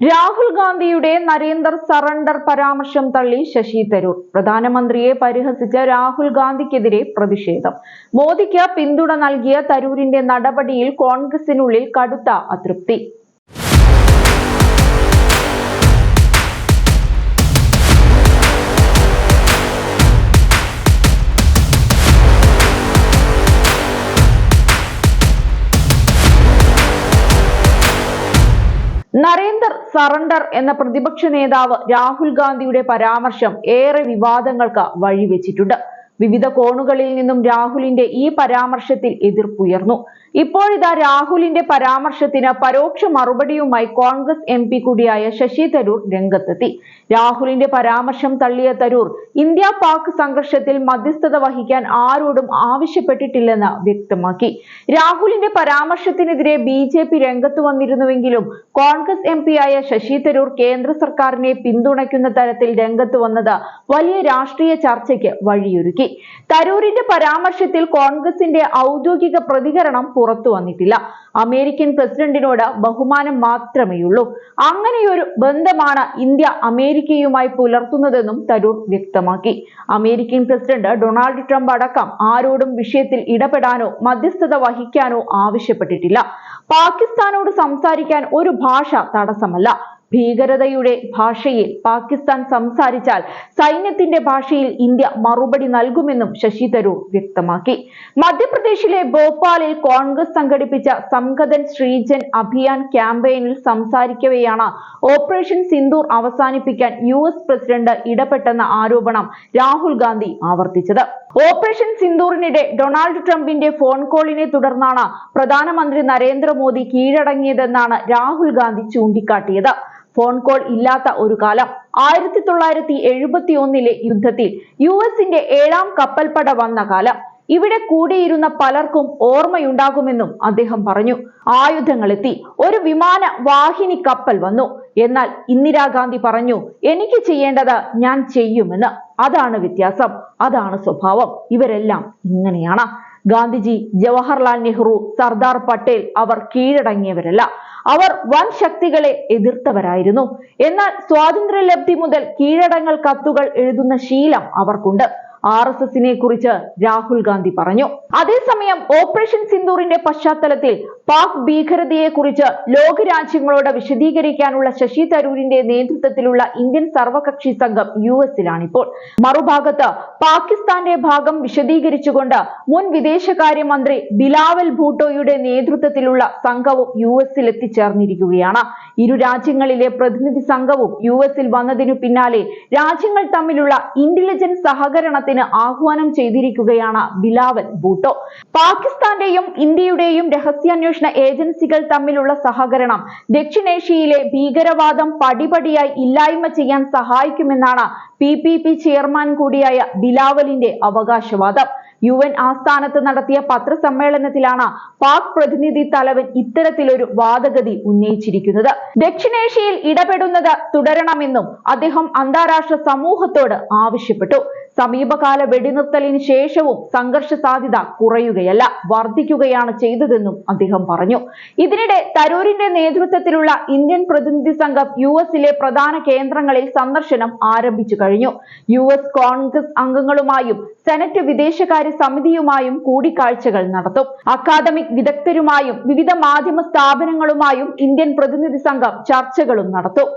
രാഹുൽ ഗാന്ധിയുടെ നരേന്ദർ സറണ്ടർ പരാമർശം തള്ളി ശശി തരൂർ. പ്രധാനമന്ത്രിയെ പരിഹസിച്ച രാഹുൽ ഗാന്ധിക്കെതിരെ പ്രതിഷേധം. മോദിക്ക് പിന്തുണ നൽകിയ തരൂരിന്റെ നടപടിയിൽ കോൺഗ്രസിനുള്ളിൽ കടുത്ത അതൃപ്തി. നരേന്ദർ സറണ്ടർ എന്ന പ്രതിപക്ഷ നേതാവ് രാഹുൽ ഗാന്ധിയുടെ പരാമർശം ഏറെ വിവാദങ്ങൾക്ക് വഴിവെച്ചിട്ടുണ്ട്. വിവിധ കോണുകളിൽ നിന്നും രാഹുലിന്റെ ഈ പരാമർശത്തിൽ എതിർപ്പുയർന്നു. ഇപ്പോഴിതാ രാഹുലിന്റെ പരാമർശത്തിന് പരോക്ഷ മറുപടിയുമായി കോൺഗ്രസ് എം പി കൂടിയായ ശശി തരൂർ രംഗത്തെത്തി. രാഹുലിന്റെ പരാമർശം തള്ളിയ തരൂർ ഇന്ത്യ പാക് സംഘർഷത്തിൽ മധ്യസ്ഥത വഹിക്കാൻ ആരോടും ആവശ്യപ്പെട്ടിട്ടില്ലെന്ന് വ്യക്തമാക്കി. രാഹുലിന്റെ പരാമർശത്തിനെതിരെ ബി ജെ പി രംഗത്ത് വന്നിരുന്നുവെങ്കിലും കോൺഗ്രസ് എം ആയ ശശി തരൂർ കേന്ദ്ര സർക്കാരിനെ പിന്തുണയ്ക്കുന്ന തരത്തിൽ രംഗത്ത് വന്നത് വലിയ രാഷ്ട്രീയ ചർച്ചയ്ക്ക് വഴിയൊരുക്കി. തരൂരിന്റെ പരാമർശത്തിൽ കോൺഗ്രസിന്റെ ഔദ്യോഗിക പ്രതികരണം വന്നിട്ടില്ല. അമേരിക്കൻ പ്രസിഡന്റിനോട് ബഹുമാനം മാത്രമേയുള്ളൂ. അങ്ങനെയൊരു ബന്ധമാണ് ഇന്ത്യ അമേരിക്കയുമായി പുലർത്തുന്നതെന്നും തരൂർ വ്യക്തമാക്കി. അമേരിക്കൻ പ്രസിഡന്റ് ഡൊണാൾഡ് ട്രംപ് അടക്കം ആരോടും വിഷയത്തിൽ ഇടപെടാനോ മധ്യസ്ഥത വഹിക്കാനോ ആവശ്യപ്പെട്ടിട്ടില്ല. പാകിസ്ഥാനോട് സംസാരിക്കാൻ ഒരു ഭാഷ തടസ്സമല്ല. ഭീകരതയുടെ ഭാഷയിൽ പാകിസ്ഥാൻ സംസാരിച്ചാൽ സൈന്യത്തിന്റെ ഭാഷയിൽ ഇന്ത്യ മറുപടി നൽകുമെന്നും ശശി തരൂർ വ്യക്തമാക്കി. മധ്യപ്രദേശിലെ ഭോപ്പാലിൽ കോൺഗ്രസ് സംഘടിപ്പിച്ച സംഗതൻ ശ്രീജൻ അഭിയാൻ ക്യാമ്പയിനിൽ സംസാരിക്കവെയാണ് ഓപ്പറേഷൻ സിന്ദൂർ അവസാനിപ്പിക്കാൻ യു എസ് പ്രസിഡന്റ് ഇടപെട്ടെന്ന ആരോപണം രാഹുൽ ഗാന്ധി ആവർത്തിച്ചത്. ഓപ്പറേഷൻ സിന്ദൂറിനിടെ ഡൊണാൾഡ് ട്രംപിന്റെ ഫോൺ കോളിനെ തുടർന്നാണ് പ്രധാനമന്ത്രി നരേന്ദ്രമോദി കീഴടങ്ങിയതെന്നാണ് രാഹുൽ ഗാന്ധി ചൂണ്ടിക്കാട്ടിയത്. ഫോൺ കോൾ ഇല്ലാത്ത ഒരു കാലം. ആയിരത്തി തൊള്ളായിരത്തി എഴുപത്തി ഒന്നിലെ യുദ്ധത്തിൽ യു എസിന്റെ ഏഴാം കപ്പൽപ്പട വന്ന കാലം. ഇവിടെ കൂടിയിരുന്ന പലർക്കും ഓർമ്മയുണ്ടാകുമെന്നും അദ്ദേഹം പറഞ്ഞു. ആയുധങ്ങളെത്തി. ഒരു വിമാന വാഹിനി കപ്പൽ വന്നു. എന്നാൽ ഇന്ദിരാഗാന്ധി പറഞ്ഞു എനിക്ക് ചെയ്യേണ്ടത് ഞാൻ ചെയ്യുമെന്ന്. അതാണ് വ്യത്യാസം. അതാണ് സ്വഭാവം. ഇവരെല്ലാം ഇങ്ങനെയാണ്. ഗാന്ധിജി ജവഹർലാൽ നെഹ്റു സർദാർ പട്ടേൽ അവർ കീഴടങ്ങിയവരല്ല. അവർ വൻ ശക്തികളെ എതിർത്തവരായിരുന്നു. എന്നാൽ സ്വാതന്ത്ര്യലബ്ധി മുതൽ കീഴടങ്ങൽ കത്തുകൾ എഴുതുന്ന ശീലം അവർക്കുണ്ട്. ആർ എസ് എസിനെ കുറിച്ച് രാഹുൽ ഗാന്ധി പറഞ്ഞു. അതേസമയം ഓപ്പറേഷൻ സിന്ദൂറിന്റെ പശ്ചാത്തലത്തിൽ പാക് ഭീകരതയെ കുറിച്ച് ലോകരാജ്യങ്ങളോട് വിശദീകരിക്കാനുള്ള ശശി തരൂരിന്റെ നേതൃത്വത്തിലുള്ള ഇന്ത്യൻ സർവകക്ഷി സംഘം യു എസിലാണിപ്പോൾ. മറുഭാഗത്ത് പാകിസ്ഥാന്റെ ഭാഗം വിശദീകരിച്ചുകൊണ്ട് മുൻ വിദേശകാര്യമന്ത്രി ബിലാവൽ ഭൂട്ടോയുടെ നേതൃത്വത്തിലുള്ള സംഘവും യു എസിൽ എത്തിച്ചേർന്നിരിക്കുകയാണ് ഇരു രാജ്യങ്ങളിലെ പ്രതിനിധി സംഘവും യു എസിൽ വന്നതിനു പിന്നാലെ രാജ്യങ്ങൾ തമ്മിലുള്ള ഇന്റലിജൻസ് സഹകരണത്തിന് ആഹ്വാനം ചെയ്തിരിക്കുകയാണ് ബിലാവൽ ഭൂട്ടോ. പാകിസ്ഥാന്റെയും ഇന്ത്യയുടെയും രഹസ്യാന്വേഷണ ഏജൻസികൾ തമ്മിലുള്ള സഹകരണം ദക്ഷിണേഷ്യയിലെ ഭീകരവാദം പടിപടിയായി ഇല്ലായ്മ ചെയ്യാൻ സഹായിക്കുമെന്നാണ് പി പി പി ചെയർമാൻ കൂടിയായ ബിലാവലിന്റെ അവകാശവാദം. യു എൻ ആസ്ഥാനത്ത് നടത്തിയ പത്രസമ്മേളനത്തിലാണ് പാക് പ്രതിനിധി തലവൻ ഇത്തരത്തിലൊരു വാദഗതി ഉന്നയിച്ചിരിക്കുന്നത്. ദക്ഷിണേഷ്യയിൽ ഇടപെടുന്നത് തുടരണമെന്നും അദ്ദേഹം അന്താരാഷ്ട്ര സമൂഹത്തോട് ആവശ്യപ്പെട്ടു. സമീപകാല വെടിനിർത്തലിന് ശേഷവും സംഘർഷ സാധ്യത കുറയുകയല്ല വർദ്ധിക്കുകയാണ് ചെയ്തതെന്നും അദ്ദേഹം പറഞ്ഞു. ഇതിനിടെ തരൂരിന്റെ നേതൃത്വത്തിലുള്ള ഇന്ത്യൻ പ്രതിനിധി സംഘം യു എസിലെ പ്രധാന കേന്ദ്രങ്ങളിൽ സന്ദർശനം ആരംഭിച്ചു കഴിഞ്ഞു. യു എസ് കോൺഗ്രസ് അംഗങ്ങളുമായും സെനറ്റ് വിദേശകാര്യ സമിതിയുമായും കൂടിക്കാഴ്ചകൾ നടത്തും. അക്കാദമിക് വിദഗ്ധരുമായും വിവിധ മാധ്യമ സ്ഥാപനങ്ങളുമായും ഇന്ത്യൻ പ്രതിനിധി സംഘം ചർച്ചകളും നടത്തും.